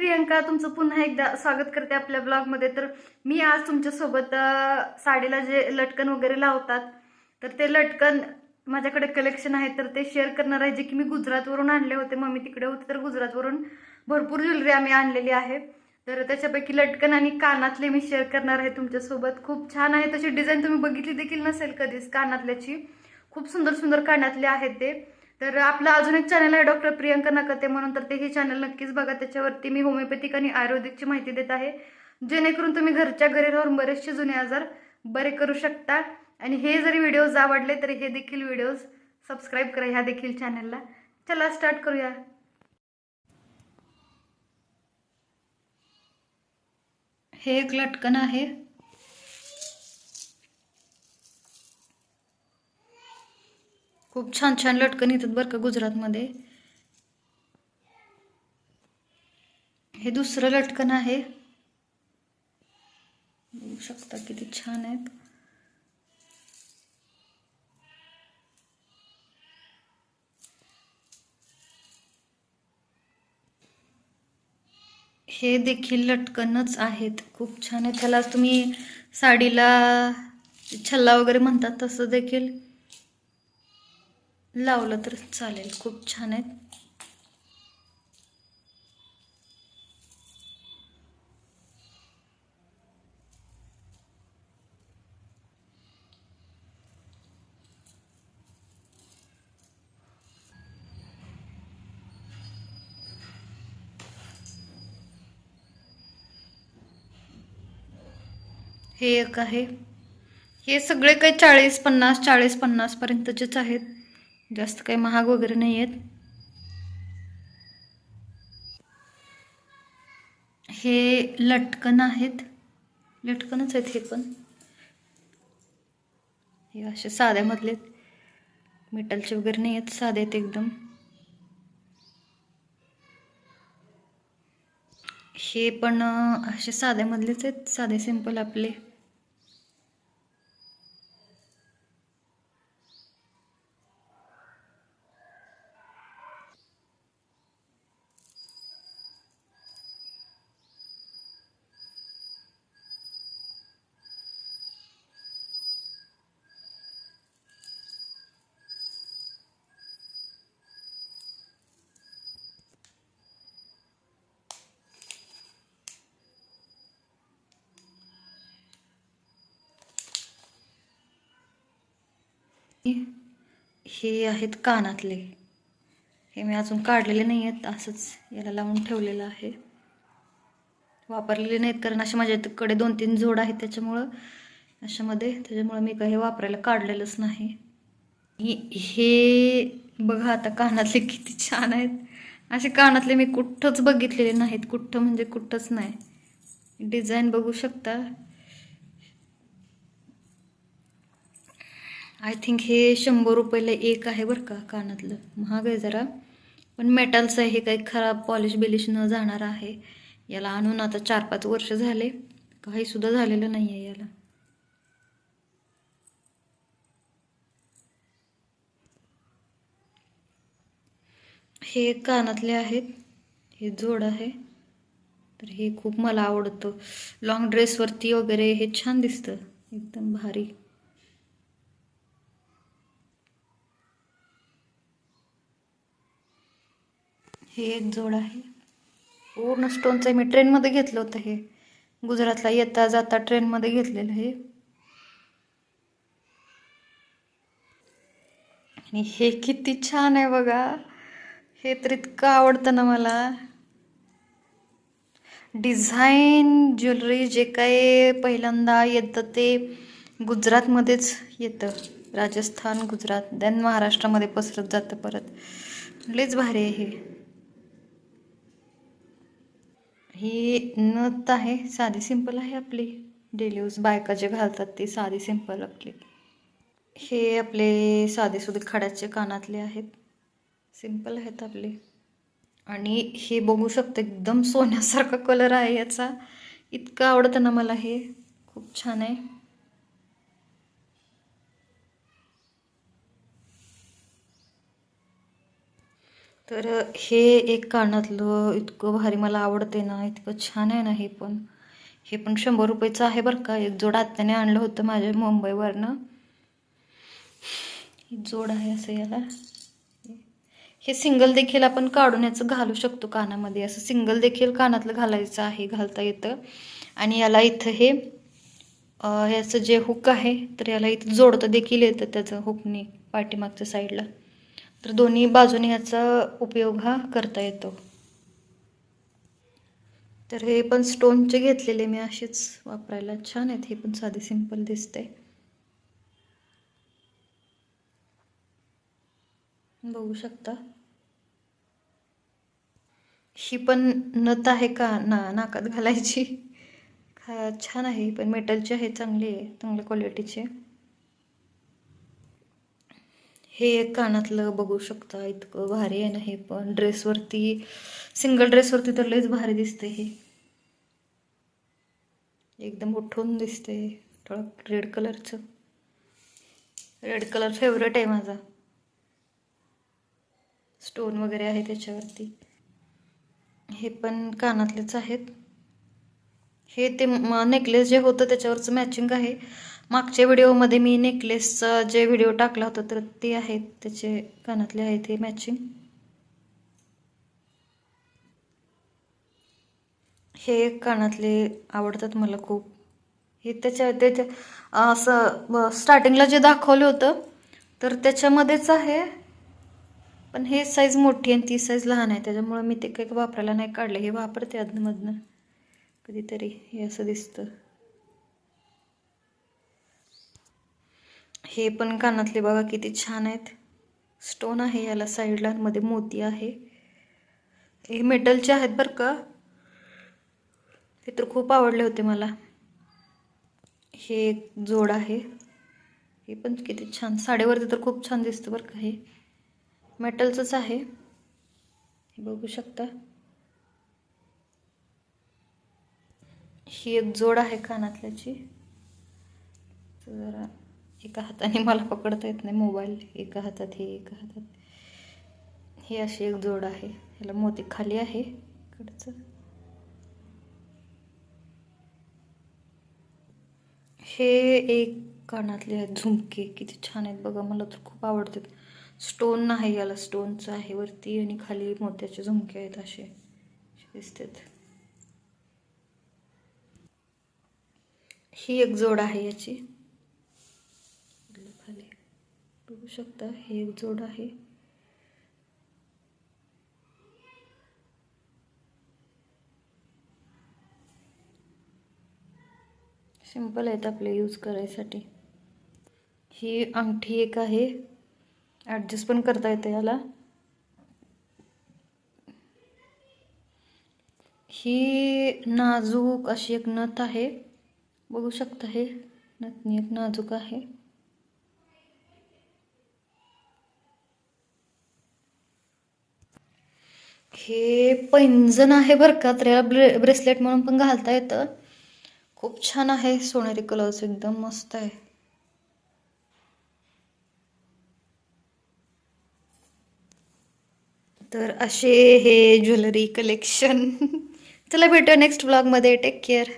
प्रियंका तुमचं पुन्हा एकदा स्वागत करते आपल्या ब्लॉगमध्ये तर मी आज तुमच्यासोबत साडीला जे लटकन वगैरे लावतात तर ते लटकन माझ्याकडे कलेक्शन आहे तर ते शेअर करणार आहे जे की मी गुजरातवरून आणले होते. मम्मी तिकडे होते तर गुजरातवरून भरपूर ज्वेलरी आम्ही आणलेली आहे. तर त्याच्यापैकी लटकन आणि कानातले मी शेअर करणार आहे तुमच्यासोबत. खूप छान आहे तशी डिझाईन तुम्ही बघितली देखील नसेल कधीच कानातल्याची. खूप सुंदर सुंदर कानातले आहेत ते. तर आपलं अजून एक चॅनल आहे डॉक्टर प्रियंका नकते म्हणून तर ते हे चॅनल नक्कीच बघा. त्याच्यावरती मी होमिओपॅथिक आणि आयुर्वेदिकची माहिती देत आहे. जेणेकरून तुम्ही घरच्या घरी राहून बरेचसे जुने आजार बरे करू शकता. आणि हे जरी व्हिडिओज आवडले तरी हे देखील व्हिडिओज सबस्क्राईब करा ह्या देखील चॅनलला चला स्टार्ट करूया. हे एक लटकन आहे. खूप छान छान लटकन येतात बरं का गुजरातमध्ये. हे दुसरं लटकन आहे. बघू शकता किती छान आहेत. हे देखील लटकनच आहेत. खूप छान आहे त्याला तुम्ही साडीला छल्ला वगैरे म्हणतात तसं देखील. लावलं तर चालेल. खूप छान आहेत. हे एक आहे. हे सगळे काही चाळीस पन्नास चाळीस पन्नासपर्यंतचेच आहेत. जास्त काही महाग वगैरे नाही आहेत हे लटकन आहेत. लटकनच आहेत हे पण. हे असे साध्यामधले आहेत. मेटलचे वगैरे नाही आहेत साधे आहेत एकदम. हे पण असे साध्यामधलेच आहेत साधे सिंपल आपले. हे आहेत कानातले. हे मी अजून काढलेले नाही आहेत असंच याला लावून ठेवलेलं आहे. वापरलेले नाहीत कारण असे माझ्याकडे दोन तीन जोड आहेत त्याच्यामुळं अशामध्ये त्याच्यामुळं मी काही वापरायला काढलेलंच नाही. हे- हे बघा आता कानातले किती छान आहेत. असे कानातले मी कुठंच बघितलेले नाहीत कुठं म्हणजे कुठंच नाही. डिझाईन बघू शकता. आय थिंक हे शंभर रुपयाला एक आहे बरं का कानातलं. महाग आहे जरा. पण मेटलचं आहे हे काही खराब पॉलिश बिलिश न जाणार आहे. याला आणून आता चार पाच वर्ष झाले. काहीसुद्धा झालेलं नाही आहे याला. हे कानातले आहेत. हे जोड आहे. तर हे खूप मला आवडतं. लॉंग ड्रेसवरती वगैरे हे छान दिसतं. एकदम भारी. हे एक जोड आहे. पूर्ण स्टोनचं मी ट्रेनमध्ये घेतलं होतं हे. गुजरातला येता जाता ट्रेनमध्ये घेतलेलं हे. आणि हे किती छान आहे बघा. हे तर इतकं आवडतं ना मला. डिझाईन ज्वेलरी जे काय पहिल्यांदा येतं ते गुजरातमध्येच येतं. राजस्थान गुजरात देन महाराष्ट्रामध्ये पसरत जातं परत. लईच भारी आहे हे. ही नथ आहे साधी सिंपल आहे आपली. डेली यूज बायका जे घालतात ती साधी सिंपल आपली. हे आपले साधे खड्याचे कानातले आहेत. सिंपल आहेत आपले. आणि हे बघू शकतो एकदम सोन्यासारखा कलर आहे याचा. इतकं आवडतं ना मला हे. खूप छान आहे. तर हे एक कानातलं इतकं भारी मला आवडते ना इतकं छान आहे ना हे पण. हे पण शंभर रुपयेचं आहे बरं का. एक जोड आत्याने आणलं होतं माझ्या मुंबईवरनं. जोड आहे असं याला. हे सिंगल देखील आपण काढून याचं घालू शकतो कानामध्ये. असं सिंगल देखील कानातलं घालायचं आहे घालता येतं. आणि याला इथं हे याचं जे हुक आहे तर याला इथं जोडतं देखील येतं त्याचं हुकने पाठीमागच्या साईडला. तर दोन्ही बाजूने ह्याचा उपयोग हा करता येतो. तर हे पण स्टोनचे घेतलेले मी असेच वापरायला छान आहेत. हे पण साधी सिंपल दिसते बघू शकता. ही पण नत आहे का? ना नाकात घालायची. खा छान आहे. पण मेटलची आहे चांगली आहे चांगल्या क्वालिटीची हे एक कानातलं बघू शकता इतकं भारी आहे ना हे पण. ड्रेसवरती सिंगल ड्रेसवरती तर लयच भारी दिसते हे. एकदम उठून दिसते ठळक रेड कलरचं रेड कलर फेवरेट आहे माझा. स्टोन वगैरे आहे त्याच्यावरती. हे पण कानातलेच आहेत. हे ते नेकलेस जे होतं त्याच्यावरचं मॅचिंग आहे. मागच्या व्हिडिओमध्ये मी नेकलेसचा जे व्हिडिओ टाकला होता तर ते आहेत त्याचे कानातले आहेत हे मॅचिंग हे कानातले आवडतात मला खूप. हे त्याच्या त्याच्या असं स्टार्टिंगला जे दाखवलं होतं तर त्याच्यामध्येच आहे. पण हे साईज मोठी आणि ती साईज लहान आहे त्याच्यामुळं मी ते काही वापरायला नाही काढले. हे वापरते अधनमधनं कधीतरी हे असं दिसतं. हे पण कानातले बघा किती छान आहेत. स्टोन आहे याला साईडला मध्ये मोती आहे. हे मेटलचे आहेत बरं का. हे तर खूप आवडले होते मला. हे एक जोड आहे. हे पण किती छान. साडीवरती तर खूप छान दिसतं बरं का हे. मेटलचंच आहे. हे बघू शकता. ही एक जोड आहे कानातल्याची. तर जरा एका हाताने मला पकडता येत नाही मोबाईल एका हातात हे एका हातात. ही अशी एक जोड आहे. ह्याला मोती खाली आहे. इकडचं. हे एक कानातले आहेत झुमके किती छान आहेत बघा. मला तर खूप आवडतात. स्टोन नाही याला. स्टोनचं आहे वरती आणि खाली मोत्याचे झुमके आहेत असे दिसतात. ही एक जोड आहे याची. बघू शकता. हे एक जोड आहे. सिंपल आहेत आपले यूज करायसाठी. ही अंगठी एक आहे. ॲडजस्ट पण करता येते याला. ही नाजूक अशी एक नथ आहे. बघू शकता हे. नथनी एक नाजूक आहे. हे पैंजण आहे बरं का तर याला ब्रे ब्रेसलेट म्हणून पण घालता येतं. खूप छान आहे सोनेरी कलरचं एकदम मस्त आहे. तर असे हे ज्वेलरी कलेक्शन. चला भेटूया नेक्स्ट ब्लॉगमध्ये टेक केअर